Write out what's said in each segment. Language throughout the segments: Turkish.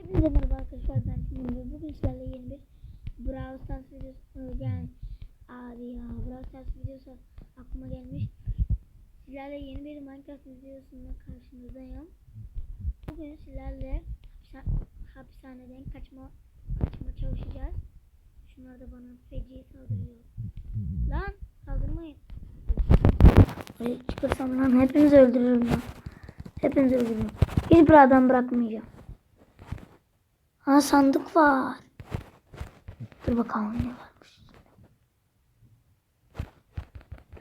Hepinize merhaba arkadaşlar ben Timur bugün sizlerle yeni bir Brawl Stars videosu gel abi ya Brawl Stars videosu aklıma gelmiş. Sizlerle yeni bir Minecraft videosunda karşınızdayım. Bugün sizlerle hapishane- hapishaneden kaçma kaçma çalışacağız. Şunlar da bana feci saldırıyor. Lan saldırmayın. Ay, çıkarsam lan hepinizi öldürürüm lan. Hepinizi öldürürüm. Hiçbir adam bırakmayacağım Ha sandık var. Dur bakalım ne varmış.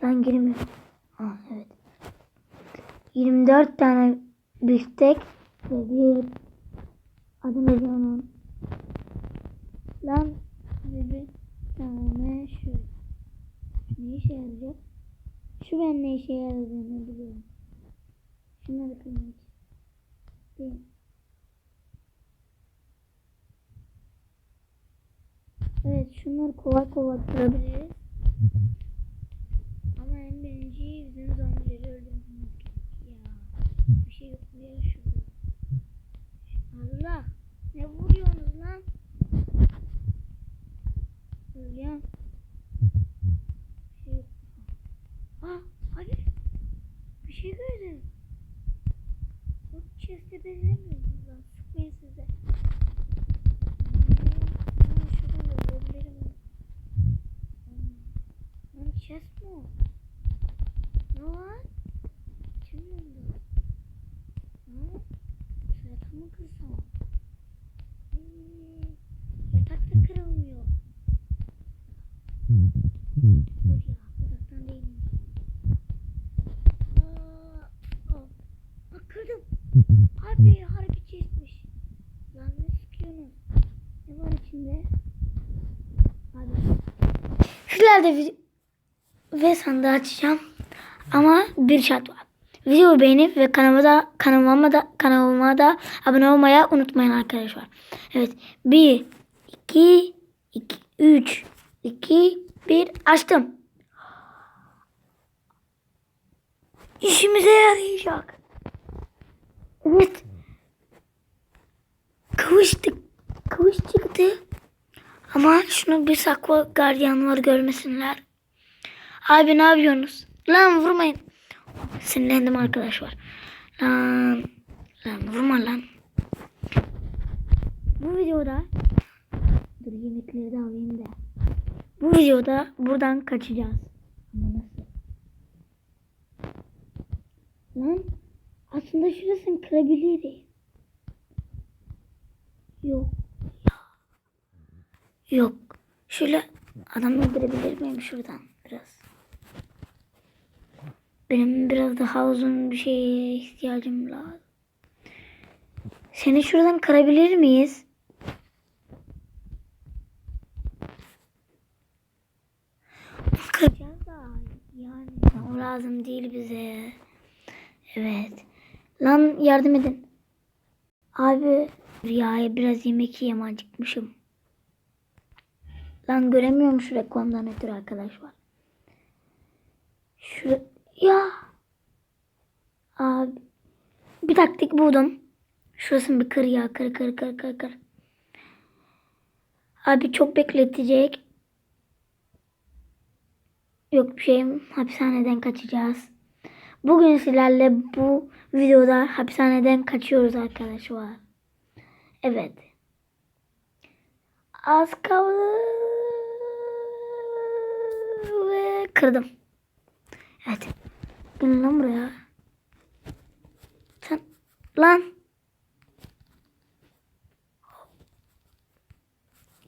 Ben girmiyorum. Ha evet. 24 tane biftek ve bir adı neydi onun? Lan bir tane şu. Ne işe yarayacak? Şu ben ne işe yaradığını biliyorum. Şunları kırmak. Değil. Evet şunları kolay kolay kırabiliriz. Ama en birinci bizim zombileri öldürmemiz gerek ya. Bir şey yok mu ya şurada? Allah! Ne vuruyorsunuz lan? Ölüyorum. Bir şey yok. Ah! Hayır! Bir şey gördüm. O chest'e benzemiyorsunuz lan. Sıkmayın size. Hmm, ha, şuradan da ölebilirim. Hmm. Lan chest mi o? Ne var? Açamıyorum da. Ha? Sırata mı kırsam? Hmm, Yatak da kırılmıyor. Dur ya, uzaktan değilim. Aa, aa. Bak kırdım. Abi harbi chestmiş. Lan ne sıkıyorsunuz? Ne var içinde? Hadi. Sizlerle vi- ve sandığı açacağım. Ama bir şart var. Videoyu beğenip ve kanalıma da kanalıma da kanalıma da abone olmayı unutmayın arkadaşlar. Evet. 1 2 2 3 2 1 açtım. İşimize yarayacak. Evet. Kavuştuk. Kavuştuk çıktı. Ama şunu bir sakla gardiyanlar görmesinler. Abi ne yapıyorsunuz? Lan vurmayın. Sinirlendim arkadaşlar. Lan, lan vurma lan. Bu videoda dur yemekleri de alayım da. Bu videoda buradan kaçacağız. Lan aslında şurasını kırabilirim. Yok. Yok. Şöyle adam öldürebilir miyim şuradan biraz? Benim biraz daha uzun bir şeye ihtiyacım lazım. Seni şuradan kırabilir miyiz? Kıracağız da yani o lazım değil bize. Evet. Lan yardım edin. Abi rüyaya biraz yemek yiyem acıkmışım. Lan göremiyorum şu reklamdan ötürü arkadaşlar. Şu ya. Abi bir taktik buldum. Şurasını bir kır ya kır kır kır kır kır. Abi çok bekletecek. Yok bir şeyim. Hapishaneden kaçacağız. Bugün sizlerle bu videoda hapishaneden kaçıyoruz arkadaşlar. Evet. Az kaldı. Ve kırdım. Evet. Gelin lan buraya. Sen lan.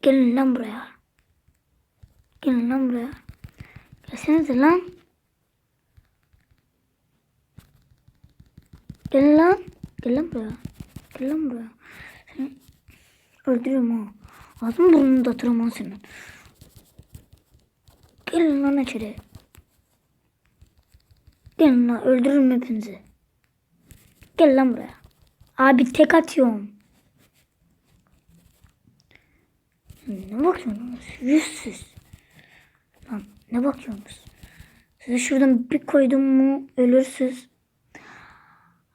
Gelin lan buraya. Gelin lan buraya. Gelsenize lan. Gel lan. Gel lan buraya. Gel buraya. Seni öldürürüm ha. Ağzını burnunu da tırmam senin. Gelin lan içeri. Gelin lan öldürürüm hepinizi. Gel lan buraya. Abi tek atıyorum. Ne bakıyorsunuz? Yüzsüz. Lan ne bakıyorsunuz? Size şuradan bir koydum mu ölürsüz.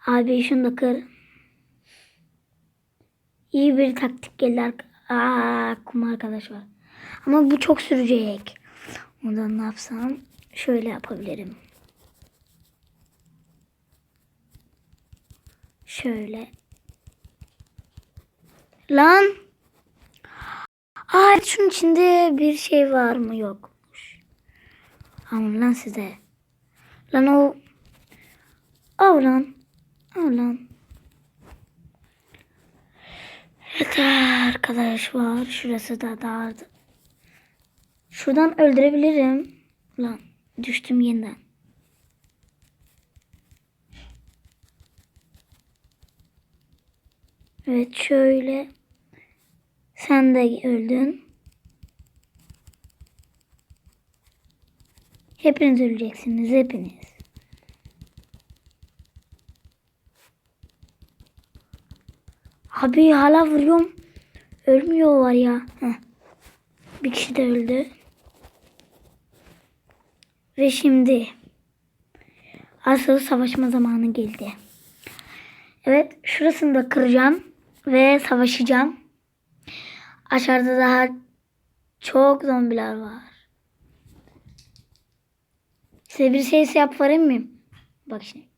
Abi şunu da kır. iyi bir taktik geldi. ark- Aa, kum arkadaş var. Ama bu çok sürecek. Ondan ne yapsam? Şöyle yapabilirim. Şöyle. Lan. Aa şunun içinde bir şey var mı? Yokmuş. Aman lan size. Lan o. Av lan. Av lan. Evet arkadaş var. Şurası da dardı. Şuradan öldürebilirim. Lan düştüm yeniden. Evet şöyle. Sen de öldün. Hepiniz öleceksiniz hepiniz. Abi hala vuruyorum. Ölmüyor var ya. Heh. Bir kişi de öldü. Ve şimdi asıl savaşma zamanı geldi. Evet şurasını da kıracağım ve savaşacağım. Aşağıda daha çok zombiler var. Size bir şey yap varayım? Bak şimdi.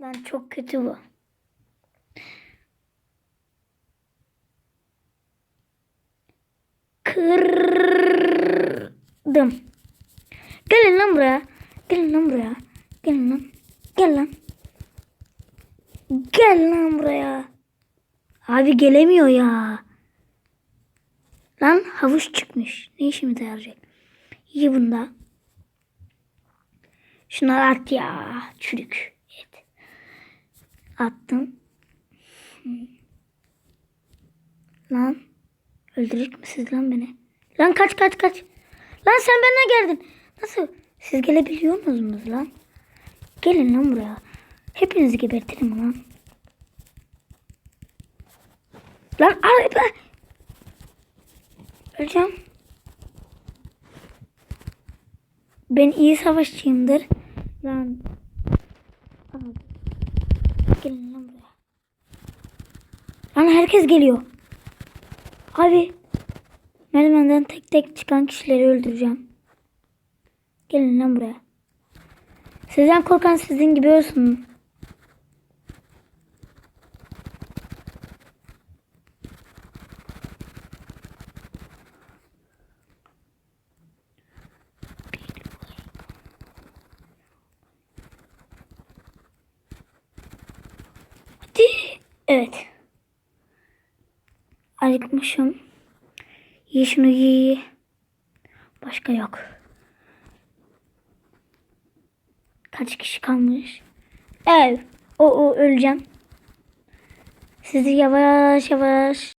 Lan çok kötü bu. Kırdım. Gelin lan buraya. Gelin lan buraya. Gelin lan. Gel lan. Gel lan buraya. Abi gelemiyor ya. Lan havuç çıkmış. Ne işimize yarayacak? İyi bunda. Şunları at ya. Çürük. Evet. Attım. Lan. Öldürecek misiniz lan beni? Lan kaç kaç kaç. Lan sen benimle geldin. Nasıl? Siz gelebiliyor musunuz lan? Gelin lan buraya. Hepinizi gebertirim lan. Lan be. Öleceğim. Ben iyi savaşçıyımdır. Lan. Gelin lan buraya. Lan herkes geliyor. Abi. Merdivenden tek tek çıkan kişileri öldüreceğim. Gelin lan buraya. Sizden korkan sizin gibi olsun. Hadi. Evet. Acıkmışım. Ye şunu ye. Başka yok. Kaç kişi kalmış? Ev. O, o öleceğim. Sizi yavaş yavaş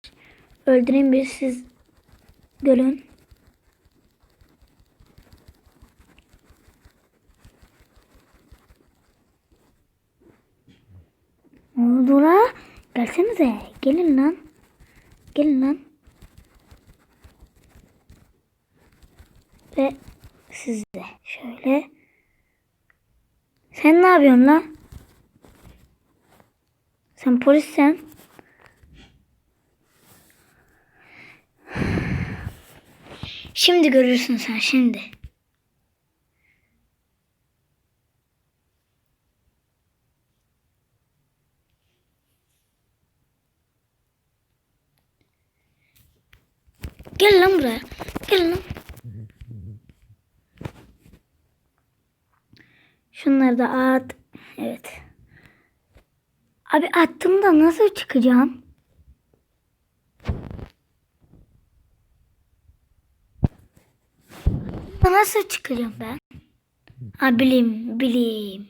öldüreyim bir siz görün. Ne oldu la? Gelsenize. Gelin lan. Gelin lan. Ve siz de şöyle. Sen ne yapıyorsun lan? Sen polissin. Şimdi görürsün sen şimdi. Gel lan buraya. Gel lan. Şunları da at. Evet. Abi attım da nasıl çıkacağım? Nasıl çıkacağım ben? Ha bileyim, bileyim.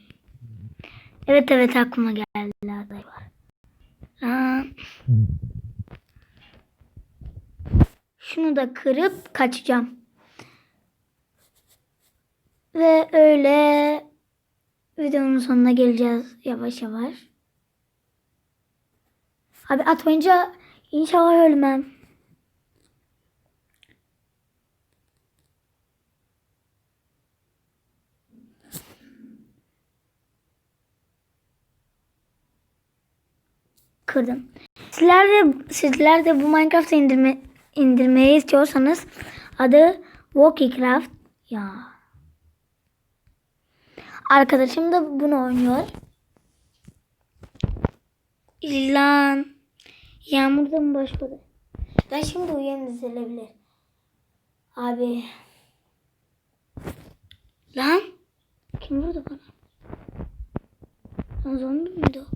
Evet evet aklıma geldi. Aa, şunu da kırıp kaçacağım. Ve öyle videonun sonuna geleceğiz yavaş yavaş. Abi atmayınca inşallah ölmem. Kırdım. Sizler de, sizler de bu Minecraft'ı indirme, indirmeyi istiyorsanız adı Walkycraft. Ya. Arkadaşım da bunu oynuyor. Lan. Yağmur da mı başladı? Ben şimdi uyuyayım düzelebilir. Abi. Lan. Kim vurdu bana? Lan zombi miydi o?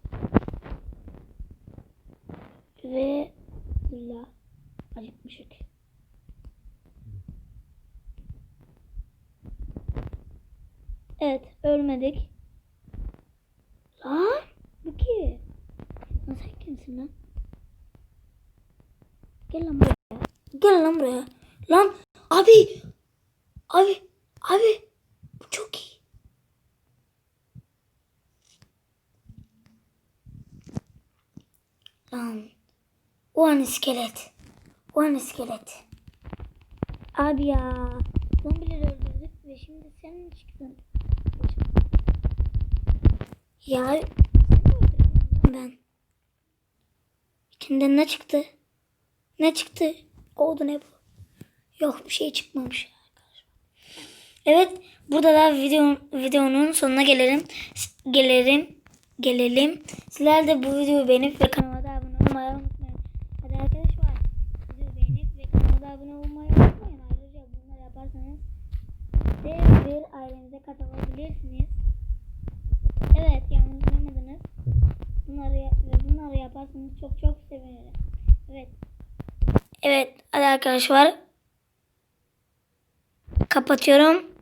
Ve illa acıkmışık. Evet ölmedik. Lan bu ki? Lan sen kimsin lan? Gel lan buraya. Gel lan buraya. Lan abi. Abi. Abi. Bu çok iyi. Lan. O an iskelet. O an iskelet. Abi ya. Zombileri öldürdük ve şimdi sen çıktın? Ya ben? İçinden ne çıktı? Ne çıktı? Oldu ne bu? Yok bir şey çıkmamış. Evet burada da video, videonun sonuna gelelim. Gelelim. Gelelim. Sizler de bu videoyu beğenip ve kanalıma da abone olmayı unutmayın. Hadi arkadaşlar videoyu beğenip ve kanalıma da abone olmayı unutmayın. Ayrıca bunları yaparsanız dev bir ailenize katılabilirsiniz. Evet yanlış duymadınız. Bunları, ve bunları yaparsanız çok çok sevinirim. Evet. Evet hadi arkadaşlar. Kapatıyorum.